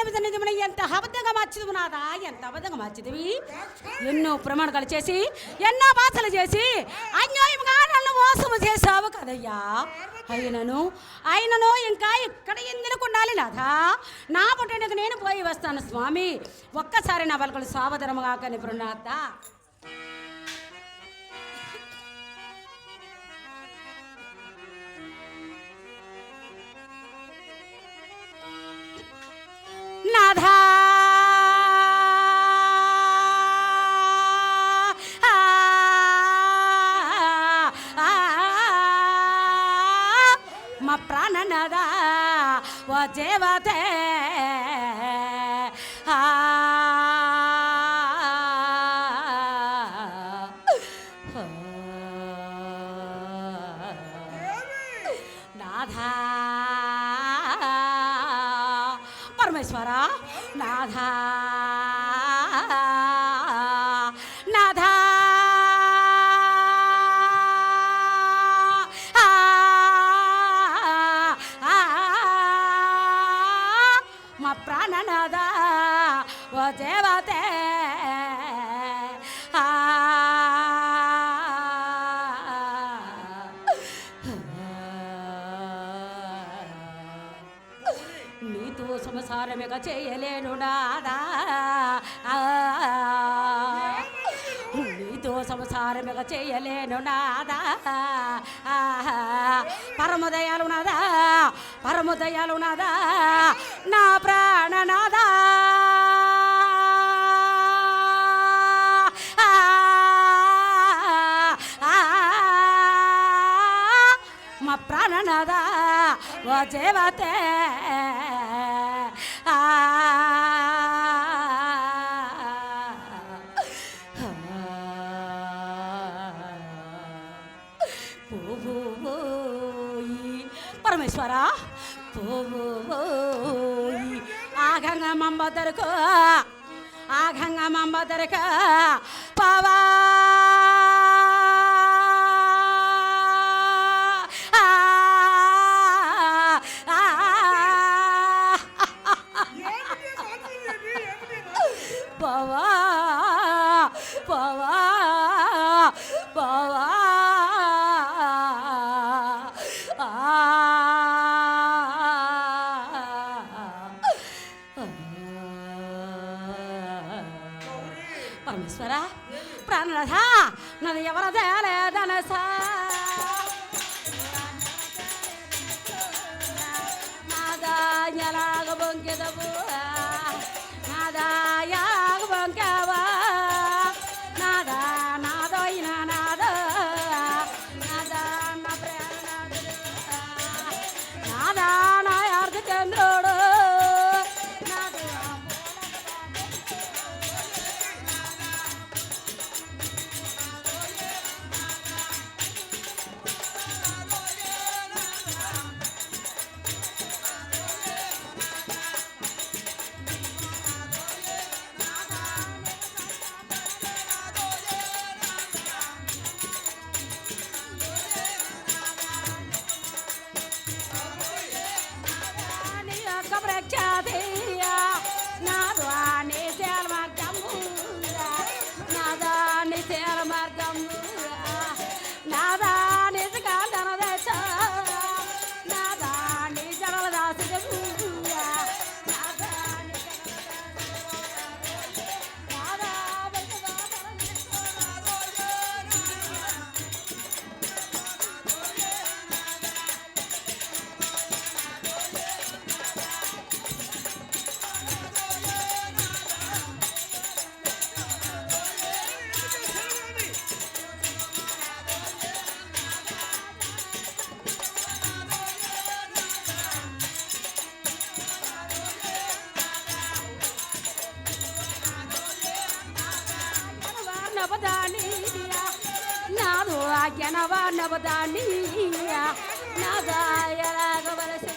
నిమిష నిజమైన ఎంత అబద్ధంగా మార్చిదివి నాదా? ఎంత అబద్ధంగా మార్చిదివి ఎన్నో ప్రమాణాలు చేసి ఎన్నో బాధలు చేసి అన్యాయంగా నన్ను మోసము చేశావు కదయ్యా. అయినను అయినను ఇంకా ఇక్కడ ఎందుకు ఉండాలి నాదా? నా పుట్టినకు నేను పోయి వస్తాను స్వామి. ఒక్కసారి నా పలకలు సావధరముగా కని మా ప్రాణనదా ఓ దేవతే ఆ, నాథా పరమేశ్వర ప్రాణనాద? ప్రాణనాథా ఓ దేవతే. నీతో సంసారమిక చేయలేను నాదా. సంసారముగా చేయలేను నాదా. పరమదయాలు నాదా పరమదయాలు నాదా నా ప్రాణనాదా ఆ, ఆ, మా ప్రాణనాదా ఓ దేవతే పరమేశ్వర? పోయి ఆగంగా దొరకు ఆగంగా మంబ దొరక పవా. ఆ, ఆ, పవా పవా పవా. పరమేశ్వర ప్రాణనాథ నన్ను ఎవరు baby. నవదానీయ నాదు ఆజ్ఞనవ నవదానీయ నాదా ఎలాగవలసిదువా